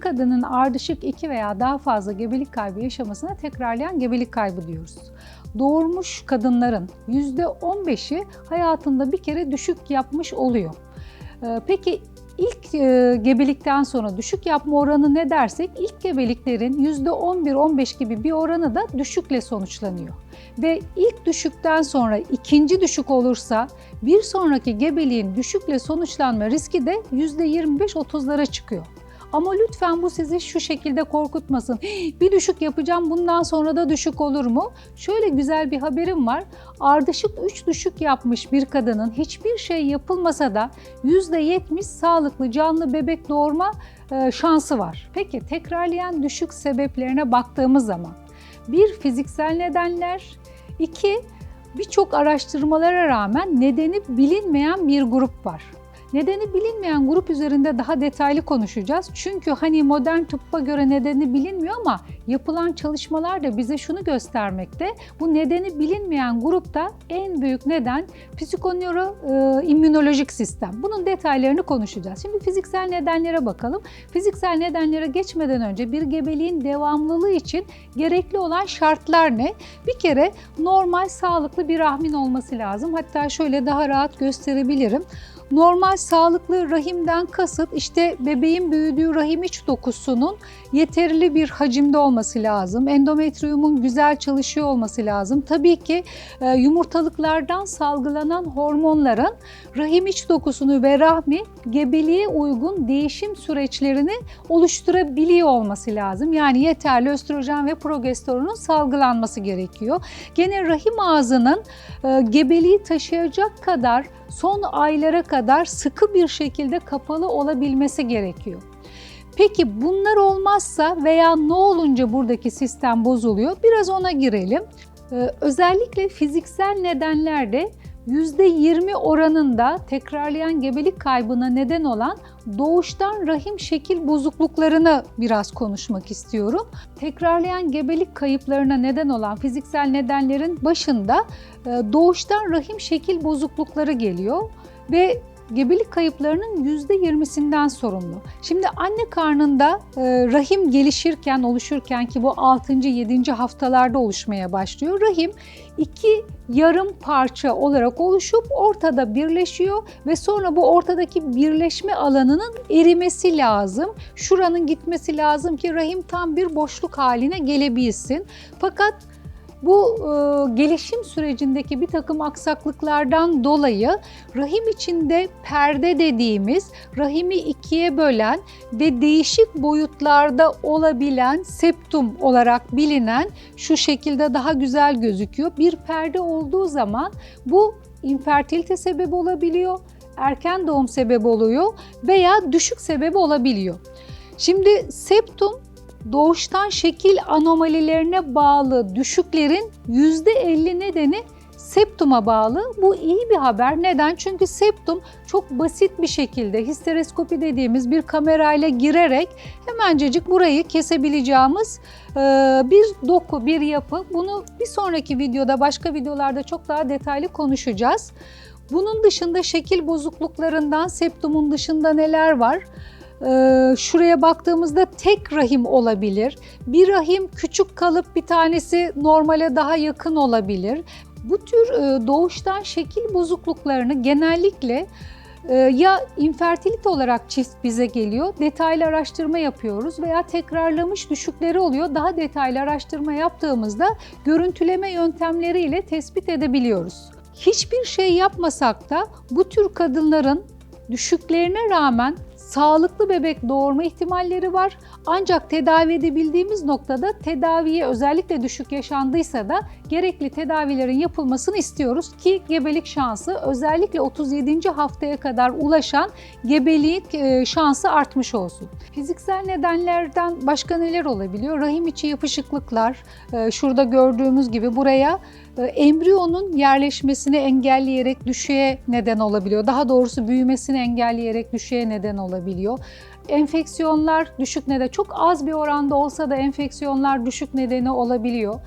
kadının ardışık iki veya daha fazla gebelik kaybı yaşamasına tekrarlayan gebelik kaybı diyoruz. Doğurmuş kadınların %15'i hayatında bir kere düşük yapmış oluyor. Ee, Peki ilk e, gebelikten sonra düşük yapma oranı ne dersek ilk gebeliklerin %11-15 gibi bir oranı da düşükle sonuçlanıyor. Ve ilk düşükten sonra ikinci düşük olursa bir sonraki gebeliğin düşükle sonuçlanma riski de %25-30'lara çıkıyor. Ama lütfen bu sizi şu şekilde korkutmasın. "Hii, Bir düşük yapacağım bundan sonra da düşük olur mu? Şöyle güzel bir haberim var. Ardışık 3 düşük yapmış bir kadının hiçbir şey yapılmasa da %70 sağlıklı canlı bebek doğurma e, şansı var. Peki tekrarlayan düşük sebeplerine baktığımız zaman bir fiziksel nedenler, iki birçok araştırmalara rağmen nedeni bilinmeyen bir grup var. Nedeni bilinmeyen grup üzerinde daha detaylı konuşacağız. Çünkü hani modern tıbba göre nedeni bilinmiyor ama yapılan çalışmalar da bize şunu göstermekte. Bu nedeni bilinmeyen grupta en büyük neden psikonöro e, immünolojik sistem. Bunun detaylarını konuşacağız. Şimdi fiziksel nedenlere bakalım. Fiziksel nedenlere geçmeden önce bir gebeliğin devamlılığı için gerekli olan şartlar ne? Bir kere normal sağlıklı bir rahmin olması lazım. Hatta şöyle daha rahat gösterebilirim. Normal sağlıklı rahimden kasıt işte bebeğin büyüdüğü rahim iç dokusunun yeterli bir hacimde olması lazım. Endometriyumun güzel çalışıyor olması lazım. Tabii ki e, yumurtalıklardan salgılanan hormonların rahim iç dokusunu ve rahmi gebeliğe uygun değişim süreçlerini oluşturabiliyor olması lazım. Yani yeterli östrojen ve progesteronun salgılanması gerekiyor. Gene rahim ağzının e, gebeliği taşıyacak kadar son aylara kadar sıkı bir şekilde kapalı olabilmesi gerekiyor. Peki bunlar olmazsa veya ne olunca buradaki sistem bozuluyor? Biraz ona girelim. Ee, özellikle fiziksel nedenlerde %20 oranında tekrarlayan gebelik kaybına neden olan doğuştan rahim şekil bozukluklarını biraz konuşmak istiyorum. Tekrarlayan gebelik kayıplarına neden olan fiziksel nedenlerin başında e, doğuştan rahim şekil bozuklukları geliyor ve gebelik kayıplarının %20'sinden sorumlu. Şimdi anne karnında e, rahim gelişirken, oluşurken ki bu 6. 7. haftalarda oluşmaya başlıyor. Rahim iki yarım parça olarak oluşup ortada birleşiyor ve sonra bu ortadaki birleşme alanının erimesi lazım. Şuranın gitmesi lazım ki rahim tam bir boşluk haline gelebilsin. Fakat bu e, gelişim sürecindeki bir takım aksaklıklardan dolayı rahim içinde perde dediğimiz rahimi ikiye bölen ve değişik boyutlarda olabilen septum olarak bilinen şu şekilde daha güzel gözüküyor. Bir perde olduğu zaman bu infertilite sebebi olabiliyor, erken doğum sebebi oluyor veya düşük sebebi olabiliyor. Şimdi septum doğuştan şekil anomalilerine bağlı düşüklerin %50 nedeni septuma bağlı. Bu iyi bir haber. Neden? Çünkü septum çok basit bir şekilde histeroskopi dediğimiz bir kamerayla girerek hemencecik burayı kesebileceğimiz e, bir doku, bir yapı. Bunu bir sonraki videoda, başka videolarda çok daha detaylı konuşacağız. Bunun dışında şekil bozukluklarından septumun dışında neler var? Ee, şuraya baktığımızda tek rahim olabilir. Bir rahim küçük kalıp bir tanesi normale daha yakın olabilir. Bu tür e, doğuştan şekil bozukluklarını genellikle e, ya infertilite olarak çift bize geliyor, detaylı araştırma yapıyoruz veya tekrarlamış düşükleri oluyor. Daha detaylı araştırma yaptığımızda görüntüleme yöntemleriyle tespit edebiliyoruz. Hiçbir şey yapmasak da bu tür kadınların düşüklerine rağmen sağlıklı bebek doğurma ihtimalleri var. Ancak tedavi edebildiğimiz noktada tedaviye özellikle düşük yaşandıysa da gerekli tedavilerin yapılmasını istiyoruz ki gebelik şansı özellikle 37. haftaya kadar ulaşan gebelik e, şansı artmış olsun. Fiziksel nedenlerden başka neler olabiliyor? Rahim içi yapışıklıklar, e, şurada gördüğümüz gibi buraya e, embriyonun yerleşmesini engelleyerek düşüğe neden olabiliyor. Daha doğrusu büyümesini engelleyerek düşüğe neden olabiliyor. Enfeksiyonlar düşük nedeni çok az bir oranda olsa da enfeksiyonlar düşük nedeni olabiliyor.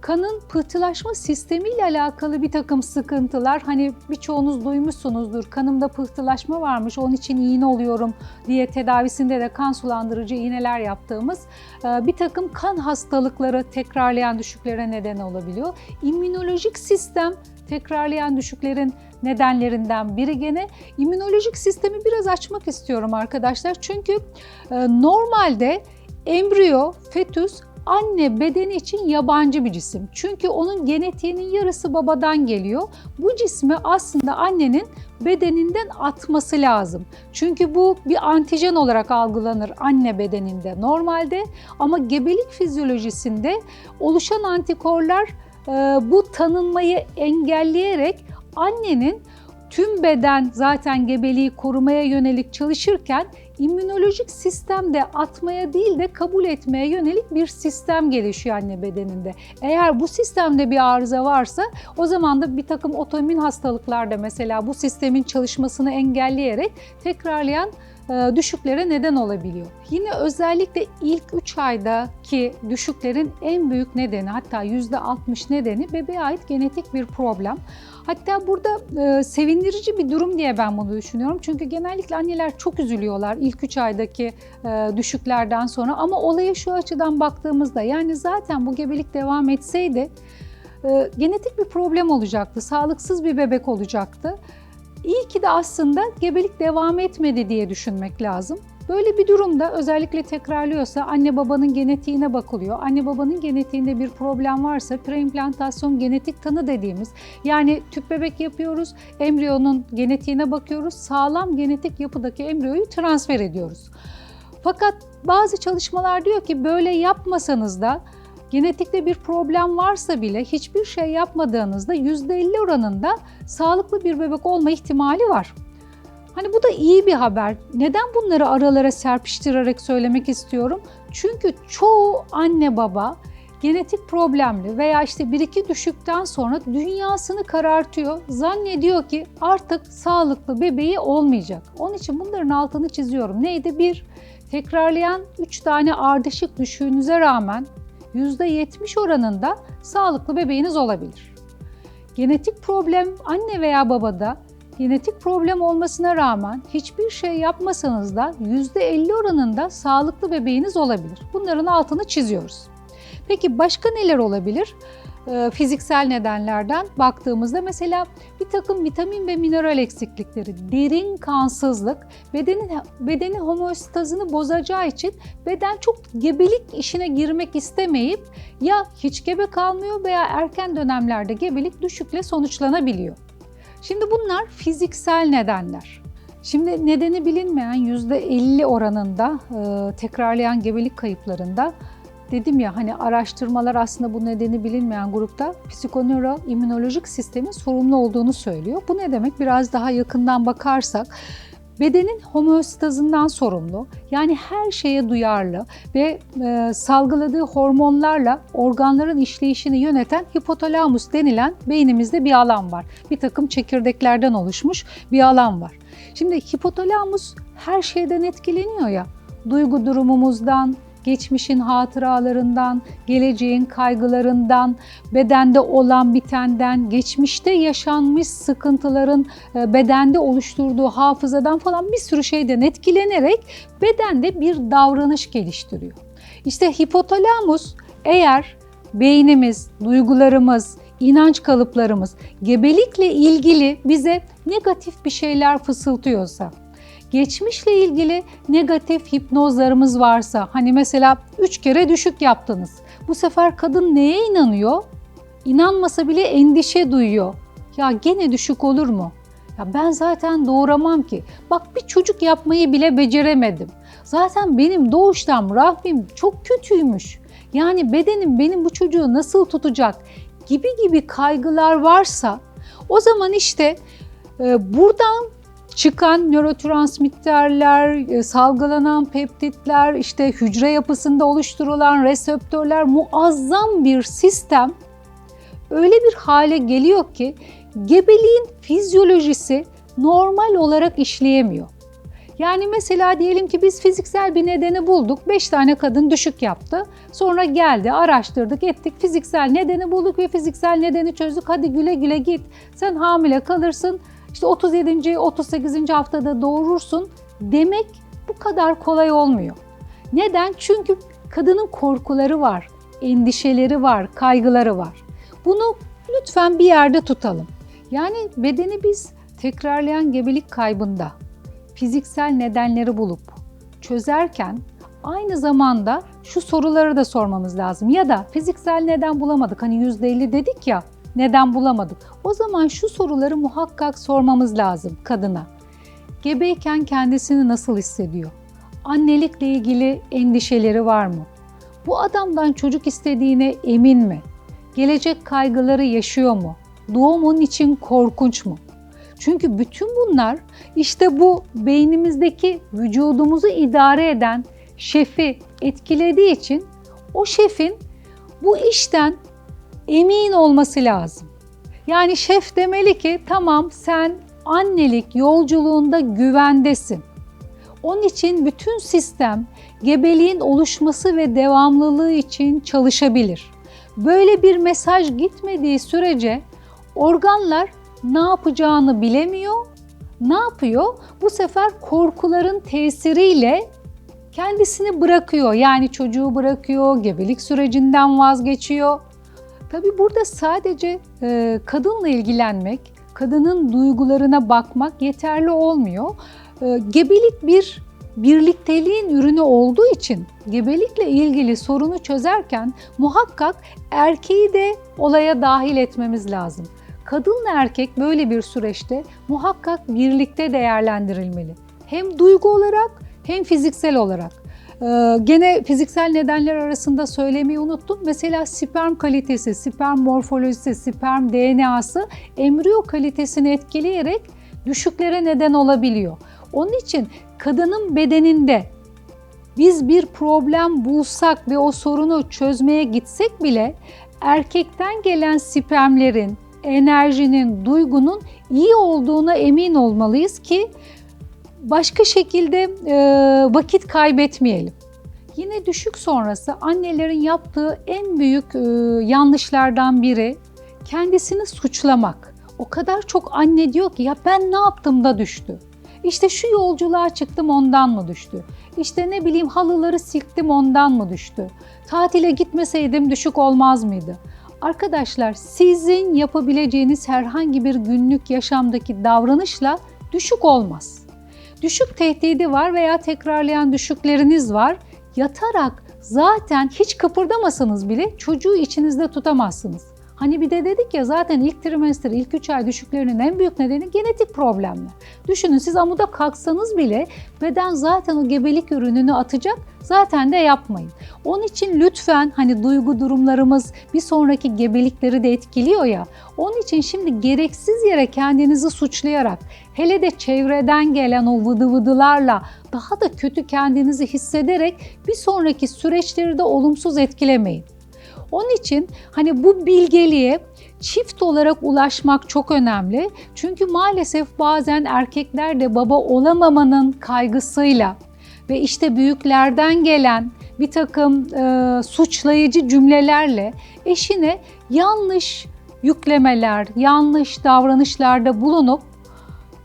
Kanın pıhtılaşma sistemiyle alakalı bir takım sıkıntılar hani birçoğunuz duymuşsunuzdur kanımda pıhtılaşma varmış onun için iğne oluyorum diye tedavisinde de kan sulandırıcı iğneler yaptığımız e, bir takım kan hastalıkları tekrarlayan düşüklere neden olabiliyor. İmmünolojik sistem tekrarlayan düşüklerin nedenlerinden biri gene. İmmünolojik sistemi biraz açmak istiyorum arkadaşlar. Çünkü e, normalde embriyo, fetüs anne bedeni için yabancı bir cisim. Çünkü onun genetiğinin yarısı babadan geliyor. Bu cismi aslında annenin bedeninden atması lazım. Çünkü bu bir antijen olarak algılanır anne bedeninde normalde ama gebelik fizyolojisinde oluşan antikorlar e, bu tanınmayı engelleyerek annenin tüm beden zaten gebeliği korumaya yönelik çalışırken immünolojik sistemde atmaya değil de kabul etmeye yönelik bir sistem gelişiyor anne bedeninde. Eğer bu sistemde bir arıza varsa o zaman da bir takım otoimmün hastalıklarda mesela bu sistemin çalışmasını engelleyerek tekrarlayan düşüklere neden olabiliyor. Yine özellikle ilk 3 aydaki düşüklerin en büyük nedeni hatta %60 nedeni bebeğe ait genetik bir problem. Hatta burada e, sevindirici bir durum diye ben bunu düşünüyorum. Çünkü genellikle anneler çok üzülüyorlar ilk 3 aydaki e, düşüklerden sonra. Ama olaya şu açıdan baktığımızda yani zaten bu gebelik devam etseydi e, genetik bir problem olacaktı. Sağlıksız bir bebek olacaktı. İyi ki de aslında gebelik devam etmedi diye düşünmek lazım. Böyle bir durumda özellikle tekrarlıyorsa anne babanın genetiğine bakılıyor. Anne babanın genetiğinde bir problem varsa preimplantasyon genetik tanı dediğimiz yani tüp bebek yapıyoruz, embriyonun genetiğine bakıyoruz, sağlam genetik yapıdaki embriyoyu transfer ediyoruz. Fakat bazı çalışmalar diyor ki böyle yapmasanız da genetikte bir problem varsa bile hiçbir şey yapmadığınızda %50 oranında sağlıklı bir bebek olma ihtimali var. Hani bu da iyi bir haber. Neden bunları aralara serpiştirerek söylemek istiyorum? Çünkü çoğu anne baba genetik problemli veya işte bir iki düşükten sonra dünyasını karartıyor. Zannediyor ki artık sağlıklı bebeği olmayacak. Onun için bunların altını çiziyorum. Neydi? Bir, tekrarlayan 3 tane ardışık düşüğünüze rağmen %70 oranında sağlıklı bebeğiniz olabilir. Genetik problem anne veya babada genetik problem olmasına rağmen hiçbir şey yapmasanız da %50 oranında sağlıklı bebeğiniz olabilir. Bunların altını çiziyoruz. Peki başka neler olabilir? Ee, fiziksel nedenlerden baktığımızda mesela takım vitamin ve mineral eksiklikleri, derin kansızlık, bedenin bedenin homeostazını bozacağı için beden çok gebelik işine girmek istemeyip ya hiç gebe kalmıyor veya erken dönemlerde gebelik düşükle sonuçlanabiliyor. Şimdi bunlar fiziksel nedenler. Şimdi nedeni bilinmeyen %50 oranında e, tekrarlayan gebelik kayıplarında dedim ya hani araştırmalar aslında bu nedeni bilinmeyen grupta psikonöro immünolojik sistemin sorumlu olduğunu söylüyor. Bu ne demek? Biraz daha yakından bakarsak bedenin homeostazından sorumlu. Yani her şeye duyarlı ve e, salgıladığı hormonlarla organların işleyişini yöneten hipotalamus denilen beynimizde bir alan var. Bir takım çekirdeklerden oluşmuş bir alan var. Şimdi hipotalamus her şeyden etkileniyor ya. Duygu durumumuzdan, geçmişin hatıralarından, geleceğin kaygılarından, bedende olan bitenden, geçmişte yaşanmış sıkıntıların e, bedende oluşturduğu hafızadan falan bir sürü şeyden etkilenerek bedende bir davranış geliştiriyor. İşte hipotalamus eğer beynimiz, duygularımız, inanç kalıplarımız gebelikle ilgili bize negatif bir şeyler fısıltıyorsa, geçmişle ilgili negatif hipnozlarımız varsa hani mesela üç kere düşük yaptınız. Bu sefer kadın neye inanıyor? İnanmasa bile endişe duyuyor. Ya gene düşük olur mu? Ya ben zaten doğuramam ki. Bak bir çocuk yapmayı bile beceremedim. Zaten benim doğuştan rahmim çok kötüymüş. Yani bedenim benim bu çocuğu nasıl tutacak gibi gibi kaygılar varsa o zaman işte e, buradan çıkan nörotransmitterler, e, salgılanan peptitler, işte hücre yapısında oluşturulan reseptörler muazzam bir sistem öyle bir hale geliyor ki gebeliğin fizyolojisi normal olarak işleyemiyor. Yani mesela diyelim ki biz fiziksel bir nedeni bulduk. 5 tane kadın düşük yaptı. Sonra geldi, araştırdık, ettik. Fiziksel nedeni bulduk ve fiziksel nedeni çözdük. Hadi güle güle git. Sen hamile kalırsın. İşte 37. 38. haftada doğurursun demek bu kadar kolay olmuyor. Neden? Çünkü kadının korkuları var, endişeleri var, kaygıları var. Bunu lütfen bir yerde tutalım. Yani bedeni biz tekrarlayan gebelik kaybında fiziksel nedenleri bulup çözerken aynı zamanda şu soruları da sormamız lazım. Ya da fiziksel neden bulamadık hani %50 dedik ya neden bulamadık. O zaman şu soruları muhakkak sormamız lazım kadına. Gebeyken kendisini nasıl hissediyor? Annelikle ilgili endişeleri var mı? Bu adamdan çocuk istediğine emin mi? Gelecek kaygıları yaşıyor mu? Doğum onun için korkunç mu? Çünkü bütün bunlar işte bu beynimizdeki vücudumuzu idare eden şefi etkilediği için o şefin bu işten emin olması lazım. Yani şef demeli ki tamam sen annelik yolculuğunda güvendesin. Onun için bütün sistem gebeliğin oluşması ve devamlılığı için çalışabilir. Böyle bir mesaj gitmediği sürece organlar ne yapacağını bilemiyor. Ne yapıyor? Bu sefer korkuların tesiriyle kendisini bırakıyor. Yani çocuğu bırakıyor, gebelik sürecinden vazgeçiyor. Tabii burada sadece e, kadınla ilgilenmek, kadının duygularına bakmak yeterli olmuyor. E, gebelik bir birlikteliğin ürünü olduğu için gebelikle ilgili sorunu çözerken muhakkak erkeği de olaya dahil etmemiz lazım. Kadınla erkek böyle bir süreçte muhakkak birlikte değerlendirilmeli. Hem duygu olarak hem fiziksel olarak. Ee, gene fiziksel nedenler arasında söylemeyi unuttum. Mesela sperm kalitesi, sperm morfolojisi, sperm DNA'sı embriyo kalitesini etkileyerek düşüklere neden olabiliyor. Onun için kadının bedeninde biz bir problem bulsak ve o sorunu çözmeye gitsek bile erkekten gelen spermlerin, enerjinin, duygunun iyi olduğuna emin olmalıyız ki başka şekilde e, vakit kaybetmeyelim. Yine düşük sonrası annelerin yaptığı en büyük e, yanlışlardan biri kendisini suçlamak. O kadar çok anne diyor ki ya ben ne yaptım da düştü. İşte şu yolculuğa çıktım ondan mı düştü? İşte ne bileyim halıları silktim ondan mı düştü? Tatile gitmeseydim düşük olmaz mıydı? Arkadaşlar sizin yapabileceğiniz herhangi bir günlük yaşamdaki davranışla düşük olmaz. Düşük tehdidi var veya tekrarlayan düşükleriniz var. Yatarak zaten hiç kıpırdamasanız bile çocuğu içinizde tutamazsınız. Hani bir de dedik ya zaten ilk trimester, ilk 3 ay düşüklerinin en büyük nedeni genetik problemler. Düşünün siz amuda kalksanız bile beden zaten o gebelik ürününü atacak. Zaten de yapmayın. Onun için lütfen hani duygu durumlarımız bir sonraki gebelikleri de etkiliyor ya. Onun için şimdi gereksiz yere kendinizi suçlayarak hele de çevreden gelen o vıdı vıdılarla daha da kötü kendinizi hissederek bir sonraki süreçleri de olumsuz etkilemeyin. Onun için hani bu bilgeliğe çift olarak ulaşmak çok önemli. Çünkü maalesef bazen erkekler de baba olamamanın kaygısıyla ve işte büyüklerden gelen bir takım e, suçlayıcı cümlelerle eşine yanlış yüklemeler, yanlış davranışlarda bulunup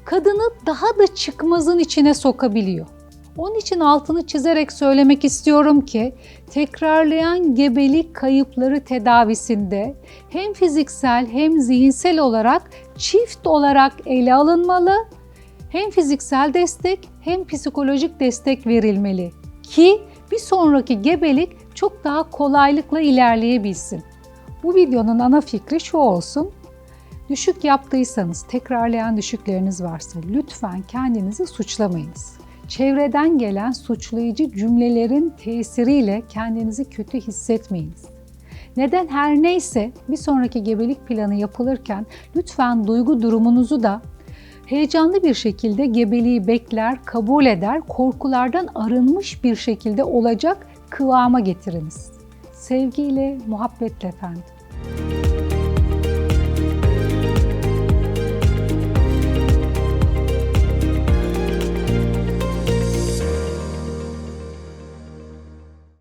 kadını daha da çıkmazın içine sokabiliyor. Onun için altını çizerek söylemek istiyorum ki tekrarlayan gebelik kayıpları tedavisinde hem fiziksel hem zihinsel olarak çift olarak ele alınmalı. Hem fiziksel destek hem psikolojik destek verilmeli ki bir sonraki gebelik çok daha kolaylıkla ilerleyebilsin. Bu videonun ana fikri şu olsun. Düşük yaptıysanız, tekrarlayan düşükleriniz varsa lütfen kendinizi suçlamayınız çevreden gelen suçlayıcı cümlelerin tesiriyle kendinizi kötü hissetmeyiniz. Neden her neyse bir sonraki gebelik planı yapılırken lütfen duygu durumunuzu da heyecanlı bir şekilde gebeliği bekler, kabul eder, korkulardan arınmış bir şekilde olacak kıvama getiriniz. Sevgiyle, muhabbetle efendim.